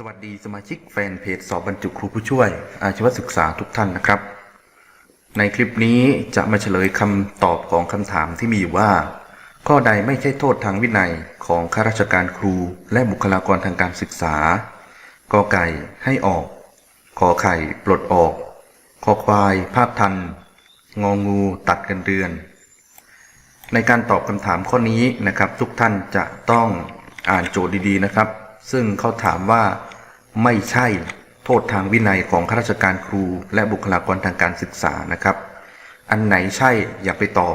สวัสดีสมาชิกแฟนเพจสอบบรรจุครูผู้ช่วย อาชีวศึกษาทุกท่านนะครับ ในคลิปนี้จะมาเฉลยคำตอบของคำถามที่มีอยู่ว่า ข้อใดไม่ใช่โทษทางวินัยของข้าราชการครูและบุคลากรทางการศึกษากอไก่ให้ออก ขอไข่ปลดออกคอควาย ภาคทัน งองู ตัดกันเดือน ในการตอบคำถามข้อนี้นะครับ ทุกท่านจะต้องอ่านโจทย์ดีๆนะครับ ซึ่งเขาถามว่าไม่ใช่โทษทางวินัยของข้าราชการครูและบุคลากรทางการศึกษานะครับ อันไหนใช่อย่าไปตอบ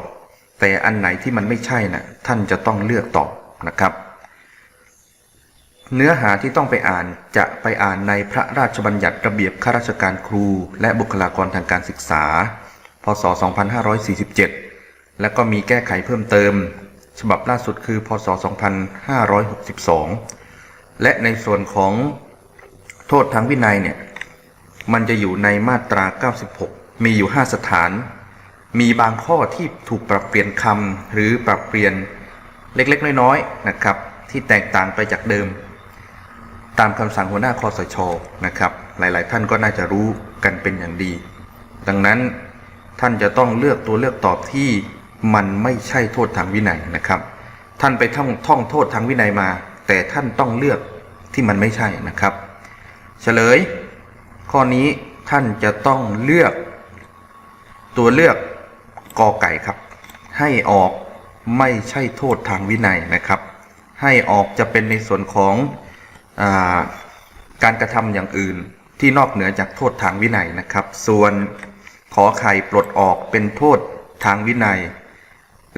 แต่อันไหนที่มันไม่ใช่นะ่ะท่านจะต้องเลือกตอบนะครับ เนื้อหาที่ต้องไปอ่านจะไปอ่านในพระราชบัญญัติระเบียบข้าราชการครู และบุคลากรทางการศึกษา พศ 2547 และก็มีแก้ไขเพิ่มเติม ฉบับล่าสุดคือ พศ 2562 และในส่วนของโทษทางวินัยเนี่ย มันจะอยู่ในมาตรา 96 มีอยู่ 5 สถาน มีบางข้อที่ถูกปรับเปลี่ยนคำหรือปรับเปลี่ยนเล็กๆ น้อยๆนะครับ ที่แตกต่างไปจากเดิม ตามคำสั่งหัวหน้าคอสชนะครับ หลายๆ ท่านก็น่าจะรู้กันเป็นอย่างดี ดังนั้นท่านจะต้องเลือกตัวเลือกตอบที่มันไม่ใช่โทษทางวินัยนะครับ ท่านไปท่องท่องโทษทางวินัยมา แต่ท่านต้องเลือก ที่มันไม่ใช่นะครับเฉลย ข้อนี้ท่านจะต้องเลือกตัวเลือกกอไก่ครับ ให้ออกไม่ใช่โทษทางวินัยนะครับ ให้ออกจะเป็นในส่วนของอาการกระทำอย่างอื่นที่นอกเหนือจากโทษทางวินัยนะครับ ส่วนขอไข่ปลดออกเป็นโทษทางวินัย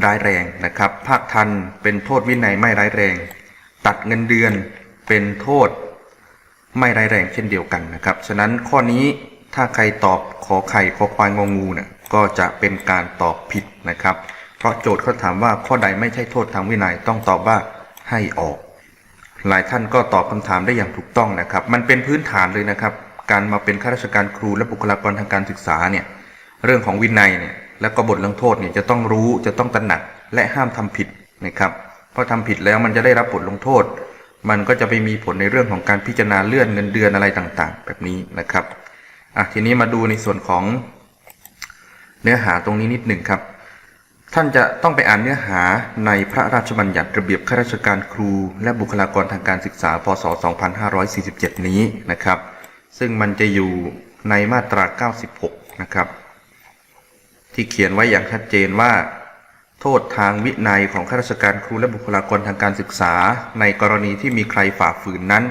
ร้ายแรงนะครับ ภาคทันเป็นโทษวินัยไม่ร้ายแรง ตัดเงินเดือน เป็นโทษไม่ร้ายแรงเช่นเดียวกันนะครับ ฉะนั้นข้อนี้ถ้าใครตอบขอไข่ขอควายงงูเนี่ยก็จะเป็นการตอบผิดนะครับ เพราะโจทย์เขาถามว่าข้อใดไม่ใช่โทษทางวินัยต้องตอบว่าให้ออก หลายท่านก็ตอบคำถามได้อย่างถูกต้องนะครับ มันเป็นพื้นฐานเลยนะครับ การมาเป็นข้าราชการครูและบุคลากรทางการศึกษาเนี่ยเรื่องของวินัยเนี่ยแล้วก็บทลงโทษเนี่ยจะต้องรู้จะต้องตระหนักและห้ามทำผิดนะครับ เพราะทำผิดแล้วมันจะได้รับบทลงโทษ มันก็จะไปมีผลในเรื่องของการพิจารณาเลื่อนเงินเดือนอะไรต่างๆ แบบนี้นะครับอะทีนี้มาดูในส่วนของเนื้อหาตรงนี้นิดหนึ่งครับ ท่านจะต้องไปอ่านเนื้อหาในพระราชบัญญัติระเบียบข้าราชการครู และบุคลากรทางการศึกษา พศ 2547 นี้นะครับ ซึ่งมันจะอยู่ในมาตรา 96 นะครับ ที่เขียนไว้อย่างชัดเจนว่า โทษทางวินัยของข้าราชการครูและบุคลากรทางการศึกษา ในกรณีที่มีใครฝ่าฝืนนั้น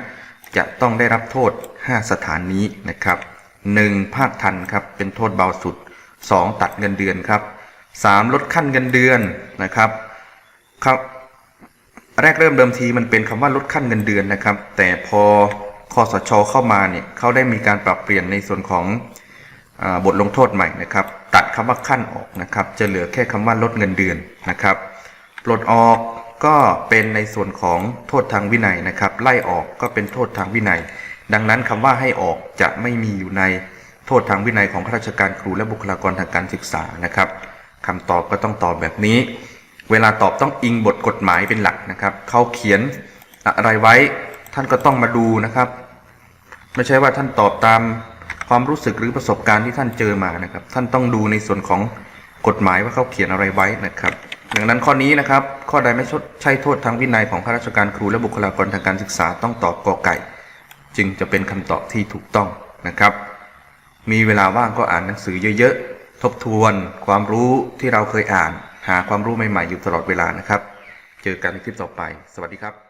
จะต้องได้รับโทษ 5 สถานนี้นะครับ 1. ภาคทันครับเป็นโทษเบาสุด 2. ตัดเงินเดือนครับ 3. ลดขั้นเงินเดือนนะครับครับแรกเริ่มเดิมทีมันเป็นคำว่าลดขั้นเงินเดือนนะครับ แต่พอคอสชเข้ามาเนี่ยเขาได้มีการปรับเปลี่ยนในส่วนของ บทลงโทษใหม่นะครับ ตัดคำว่าขั้นออกนะครับ จะเหลือแค่คำว่าลดเงินเดือนนะครับปลดออกก็เป็นในส่วนของโทษทางวินัยนะครับ ไล่ออกก็เป็นโทษทางวินัย ดังนั้นคำว่าให้ออกจะไม่มีอยู่ในโทษทางวินัยของข้าราชการครูและบุคลากรทางการศึกษานะครับคำตอบก็ต้องตอบแบบนี้ เวลาตอบต้องอิงบทกฎหมายเป็นหลักนะครับเขาเขียนอะไรไว้ท่านก็ต้องมาดูนะครับ ไม่ใช่ว่าท่านตอบตาม ความรู้สึกหรือประสบการณ์ที่ท่านเจอมานะครับ ท่านต้องดูในส่วนของกฎหมายว่าเขาเขียนอะไรไว้นะครับดังนั้นข้อนี้นะครับ ข้อใดไม่ใช่โทษทางวินัยของข้าราชการครูและบุคลากรทางการศึกษาต้องตอบกอไก่ จึงจะเป็นคำตอบที่ถูกต้องนะครับ มีเวลาว่างก็อ่านหนังสือเยอะๆ ทบทวน ความรู้ที่เราเคยอ่าน หาความรู้ใหม่ๆอยู่ตลอดเวลานะครับ เจอกันในคลิปต่อไป สวัสดีครับ